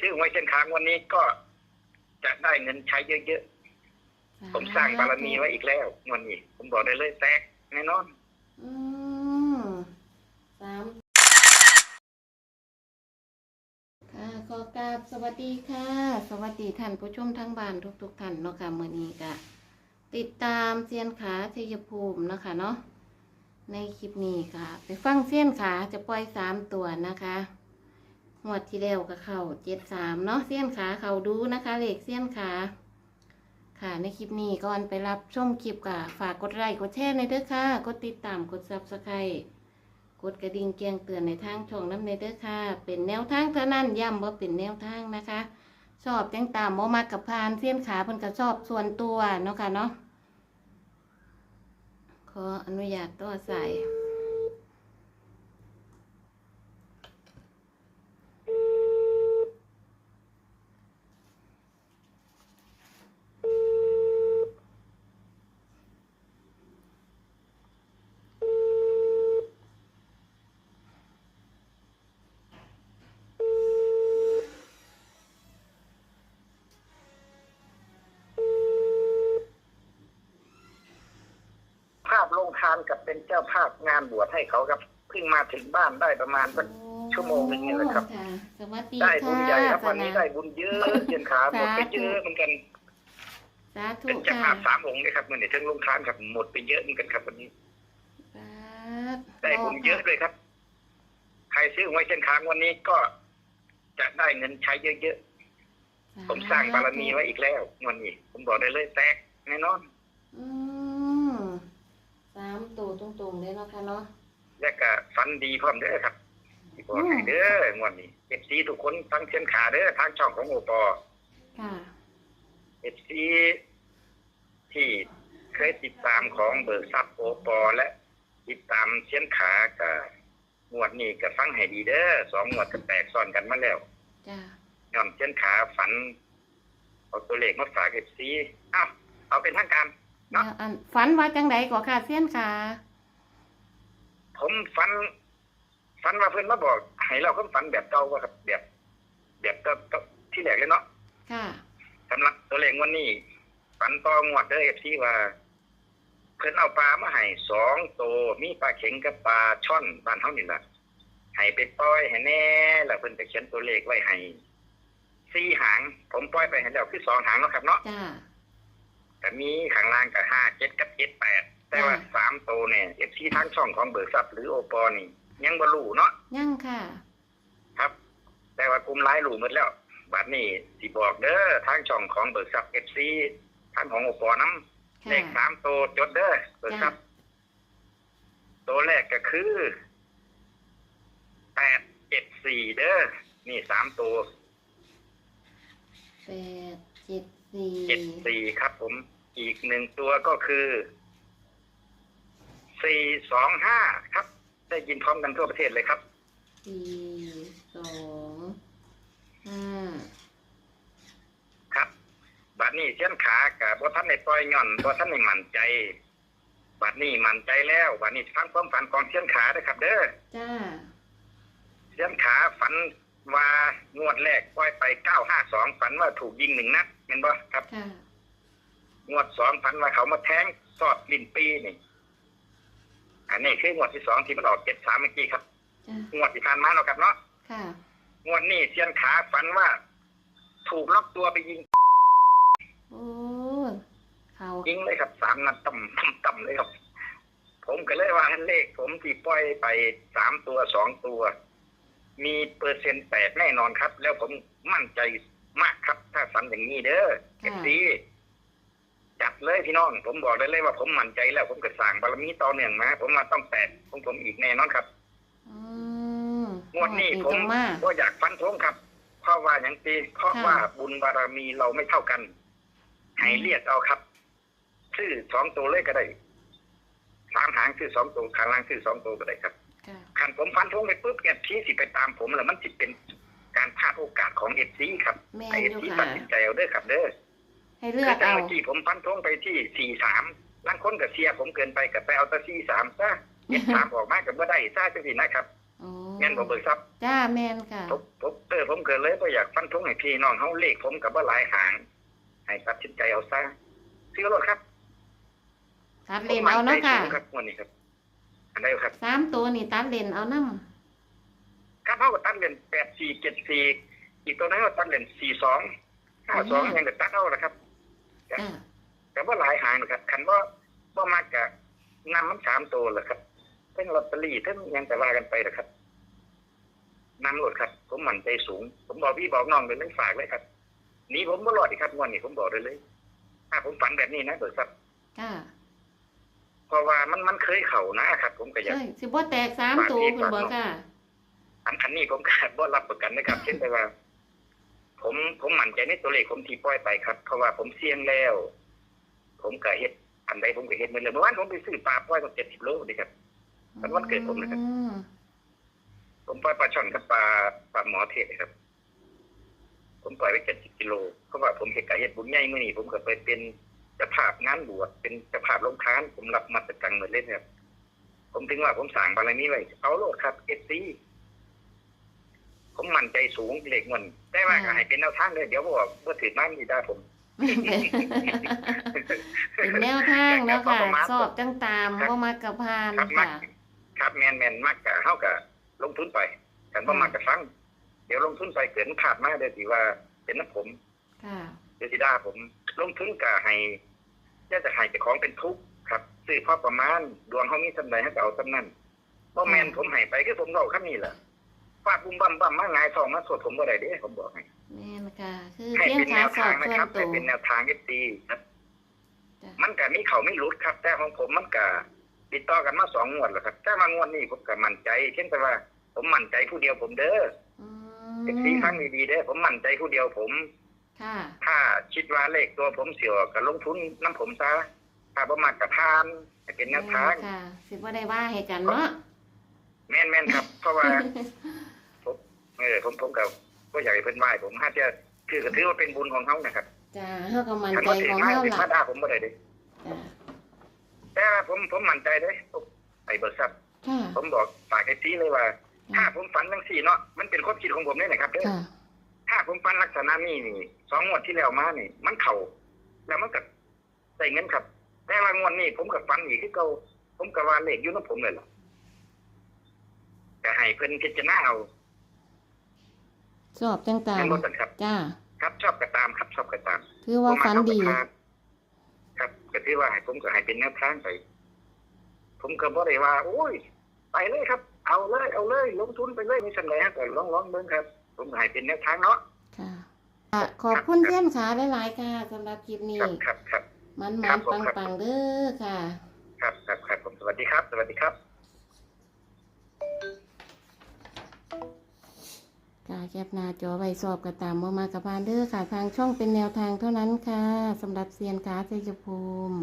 ซื้อหวยเส้นค้างวันนี้ก็จะได้เงินใช้เยอะๆ ผมสร้างบารมีไว้อีกแล้วงวันนี้ ผมบอกได้เลยแตกแน่นอน อืมสามค่ะขอกราบสวัสดีค่ะ สวัสดีท่านผู้ชมทั้งบ้านทุกๆท่านเนาะค่ะมื่อนี้ก็ติดตามเซียนขาชัยภูมิเนาะคะเนาะในคลิปนี้ค่ะ ไปฟังเซียนขาจะปล่อยสามตัวนะคะ หวดที่แล้วก็เข่าเจ็ดสามเนาะเซียนขาเขาดูนะคะเลขเซียนขาค่ะในคลิปนี้ก่อนไปรับชมคลิปก็ฝากกดไลค์กดแชร์ในเด้อค่ะ กดติดตามกดซับสไครต์กดกระดิ่งแจ้งเตือนในทางช่องน้ำในเด้อค่ะ เป็นแนวทางเท่านั้นย้ำว่าเป็นแนวทางนะคะ ชอบแจังตามโมมากับพานเส้นขาเพิ่นก็ชอบส่วนตัวเนาะค่ะเนาะขออนุญาตต่อสาย ภาพลงทานกับเป็นเจ้าภาพงานบวชให้เขาครับเพิ่งมาถึงบ้านได้ประมาณสัก ชั่วโมงหนึ่งนี่แหละครับค่ะสวัสดีได้บุค่ะญใหญ่ครับวันนี้สได้นะบุญเยอะเส้นขาหมดไปเยอะเหมือนกัน สาธุเป็นเจ้าค่ะภาพสามองค์เลยครับเมื่อนี้ทั้งลงทานครับหมดไปเยอะเหมือนกันครับวันนี้สาธุได้บุญเยอะเลยครับ ใครซื้อหวยเส้นค้างวันนี้ก็จะได้เงินใช้เยอะๆผมสร้างบารมีไว้อีกแล้วงวันนี้ ผมบอกได้เลยแตกแน่นอน อืม สามตัวตรงๆเลยเนาะค่ะเนาะและก็ฝันดีพร้อมเด้อครับที่บอกให้เด้องวดนี้เอฟซีทุกคนทั้งเส้นขาเด้อทางช่องของโอปอค่ะเอฟซีที่เคยติดตามของเบิกทรัพย์โอปอและติดตามเส้นขากับงวดนี้ก็ฟังให้ดีเด้อสองงวดก็แตกซ้อนกันมาแล้วจ้าย่อมเส้นขาฝันเอาตัวเลขมาฝากเอฟซีเอาเอาเป็นทางการเนาะ แล้วอันฝันว่าจังไดก่อค่ะเสี้ยนขาผมฝันฝันว่าเพื่อนมาบอกให้เราก็ฝันแบบเก่าว่าครับแบบแบบเก่าๆที่แรกเลยเนาะค่ะสำหรับตัวเลขวันนี้ฝันต่องวดเด้อเอฟซีว่า เพิ่นเอาปลามาให้สองตัวมีปลาเข็งกับปลาช่อนบ้านเฮานี่ล่ะให้ไปปล่อยให้แน่แล้วเพิ่นก็เขียนตัวเลขไว้ให้สี่หาง ผมปล่อยไปให้แล้วคือสองหางเนาะครับเนาะจ้า แต่มีข้างล่างก็ห้าเจ็ดกับเจ็ดแปดแต่ว่าอ่าสามตัวเนี่ยเอฟซีทางช่องของเบิกทรัพย์หรือโอปอนี่ ยังบ่รู้เนาะยั่งค่ะ ครับ แต่ว่ากลุ่มไลน์รู้หมดแล้วบัดนี้สิบอกเด้อทางช่องของเบิกทรัพย์เอฟซีทางของโอปอน้ำค่ะเลขสามตัวจดเด้อเบิกทรัพย์ตัวแรกก็คือแปดเจ็ดสี่เด้อนี่สามตัวแปดเจ็ด สี่เจ็ดสี่ครับผม อีกหนึ่งตัวก็คือสี่สองห้าครับ ได้ยินพร้อมกันทั่วประเทศเลยครับสี่สองห้าครับบัดนี้เส้นขากับบ่ท่านในปล่อยย่อนบ่ท่านในมั่นใจ บัดนี้มั่นใจแล้วบัดนี้ฟังความฝันของเส้นขาเด้อครับ เด้อจ้าเส้นขาฝันว่างวดแรกปล่อยไปเก้าห้าสองฝันว่าถูกยิงหนึ่งนัด เห็นบ่ครับ ค่ะ งวดสองฝันว่าเขามาแทงสอดลิ้นปีนี่ อันนี้คืองวดที่สองที่มันออกเจ็ดสามเมื่อกี้ครับ จ้างวดที่ผ่านมาเนาะครับเนาะ ค่ะ งวดนี้เส้นขาฝันว่า ถูกล็อกตัวไปยิงโอ้เขายิงเลยครับสามนัดต่ำต่ำต่ำเลยครับ ผมก็เลยว่าเลข ผมที่ปล่อยไปสามตัวสองตัว มีเปอร์เซ็นต์แปดแน่นอนครับ แล้วผมมั่นใจ มากครับ ถ้าฝันอย่างนี้เด้อเอฟซีจัดเลยพี่น้อง ผมบอกได้เลยว่าผมมั่นใจแล้วผมก็สั่งบารมีต่อเนื่องมาผมมาต้องแปดของผมอีกแน่นอนครับอืมงวดนี้ผมต้องมาก็อยากฟันธงครับ เพราะว่าอย่างตีเพราะค่ะว่าบุญบารมีเราไม่เท่ากันให้เรียกเอาครับชื่อสองตัวเลขก็ได้สามหางคือสองตัวขางล่างคือสองตัวก็ได้ครับค่ะขันผมฟันธงไปปุ๊บแกที่สิไปตามผมแล้วมันจิเป็น การพลาดโอกาสของเอฟซีครับแม่ให้เอฟอยู่ซีค่ะตัดสินใจเอาเด้อครับเด้อให้เลืคืออกจังเอา เมื่อกี้ผมฟันธงไปที่สี่สามบางคนกับเสียผมเกินไปกับไปเอาแตะสี่สามซะเจ็ดสามออกมากับเมื่อได้ซะจังสินะครับโอ้แม่นบ่เบิกทรัพย์จ้าแมนค่ะ ผมผมเออผมเกิดเลยบ่อยากฟันธงให้พี่น้องเฮาเลขผมกับว่าหลายหาง ให้ตัดสินใจเอาซะซื้อรถครับตัดเลนเอาเนาะค่ะผมมั่นใจสูงครับงวดนี้ครับ อันใดครับ สามตัวนี่ตัดเลนเอาน้ค รับเฮาก็ตัดเล่น8474อีกตัวนั้นก็ตัดเล่น42 52ยังก็ตัดเอาละครับำจ้าแต่ว่าหลายหางนะครับคันว่าบ่มากกะนำมันสามตัวแหละครับทั้งลอตเตอรี่ทั้งหยังแต่ว่ากันไปนะครับนำรถครับ ผมมั่นใจสูง ผมบอกพี่บอกน้องเลยไม่ฝากเลยครับหนีผมบ่รอดอีกครับงวดนี้ผมบอกเลยเลย ถ้าผมฝันแบบนี้นะเบิกทรัพย์จ้าเพราะว่ามันมันเคยเข่านะครับ ผมก็อยากใช่สิบ่แตกสามตัวคุณบอกค่ะ อันอันนี้ผมก็บ่รับประกันนะครับ เช่นแต่ว่า ผมผมมั่นใจในตัวเลขผมที่ปล่อยไปครับ เพราะว่าผมเสี่ยงแล้ว ผมก็เฮ็ดอันใดผมก็เฮ็ดเหมือนเลยเมื่อวานผมไปซื้อปลาปล่อยมาเจ็ดสิบโลนี่ครับมันวันเกิดผมนะครับอืมผมปล่อยปลาช่อนกับปลาปลาหมอเทศครับ ผมปล่อยไปเจ็ดสิบกิโลเพราะว่าผมเฮ็ดกะเฮ็ดบุญใหญ่เมื้อนี้ผมก็ไปเป็นจ้าภาพงานบวชเป็นจ้าภาพลงทาน ผมรับมาตรกังเหมือนเล่นครับ ผมถึงว่าผมสั่งบารมีไว้เอาโลดครับเอฟซี ผมมั่นใจสูงเลขเงินแต่ว่าก็ให้เป็นแนวทางเลยเดี๋ยวบอกว่าถือมันมีได้ผมเป็นแนวทางเนาะค่ะประมาณสอบจังตามบ่มากกับพานครับมัค่ะกครับแมนแมนมักกะเฮากะลงทุนไปกันบ่มักกะฟังเดี๋ยวลงทุนไปเกิดขาดมาเดี๋ยวสิว่าเป็นน้ำผมค่ะเดี๋ยวสิด่าผม ลงทุนกะให้จะจะให้เจ้าของเป็นทุกข์ครับซื้อพอประมาณ ดวงเฮามีสำใดให้ก็เอาสำนั้นบ่แม่นผมให้ไปคือผมเว้าคำนี้ล่ะฟาดบุ้มบั่มบั่มมาหงายท้องมาสวดผมบ่ได้เด้ผมบอกให้แม่นค่ะคือให้เพียงเป็นแนขาวสอทาบงนะส่วคนรับตัให้ว เป็นแนวทางเอฟซีครับจ้ะ มันก็มีเขาไม่รุดครับ แต่ของผมมันก็ติดต่อกันมาสองงวดแล้วครับแต่มางวดนี้ผมก็มั่นใจเช่นแต่ว่า ผมมั่นใจผู้เดียวผมเด้ออืเอฟซีฟังดีๆเด้อผมมั่นใจผู้เดียวผม ค่ะ ถ้าคิดว่าเลขตัวผมเสียวก็ลงทุนน้ำผมซะถ้าบ่มักกะพานให้เป็นแนวทางค่ะ สิบ่ได้ว่าให้กันเนาะ แม่นแม่นครับ เพราะว่าผม เออผมผมก็ก็อยากให้เพิ่นไหว้ผมห้าเจ้าคือก็ถือว่าเป็นบุญของเขานะครับจ้าเฮาก็มั่นคันใจว่าถือของมาเฮาถือล่ะมาด่าผมบ่ได้เด้จ้าแต่ว่าผมผมมั่นใจเด้ผมไปเบิกทรัพย์ค่ะผมบอกฝากไอ้ซีเลยว่า ถ้าผมฝันทั้งสี่เนาะมันเป็นความคิดของผมเนี่ยนะครับเด้อค่ะถ้าผมฝันลักษณะนี้นี่สองงวดที่แล้วมานี่ มันเข่าแล้วมันก็ได้เงินครับ แต่ว่างวดนี้ผมกับฝันอีกคือเก่าผมกับว่าเลขอยู่น้ำผมเลยล่ะก็ให้เพิ่นพิจารณาเอา สอบจังตามเป็นบ่ตันครับจ้าครับชอบก็ตามครับชอบก็ตามถือว่าฝันดีผมมาเข้ากับทางครับก็ถือว่าให้ผมก็ให้เป็นแนวทางไป ผมก็บ่ได้ว่า โอ้ย ไปเลยครับ เอาเลย เอาเลย ลงทุนไปเลยไม่สำเร็จก็ลองลองเบิ่งครับ ผมก็ให้เป็นแนวทางเนาะค่ะอะขอบคุณเพื่อนขาหลายๆค่ะสำหรับคลิปนี้ครับครับครับมันครัมับนผมปังครับปังๆเด้อค่ะ ครับครับครับผมสวัสดีครับ สวัสดีครับ ปหน้าจอไว้สอบกระตามมามากับพานเด้อค่ะ ทางช่องเป็นแนวทางเท่านั้นค่ะสำหรับเซียนขาชัยภูมิ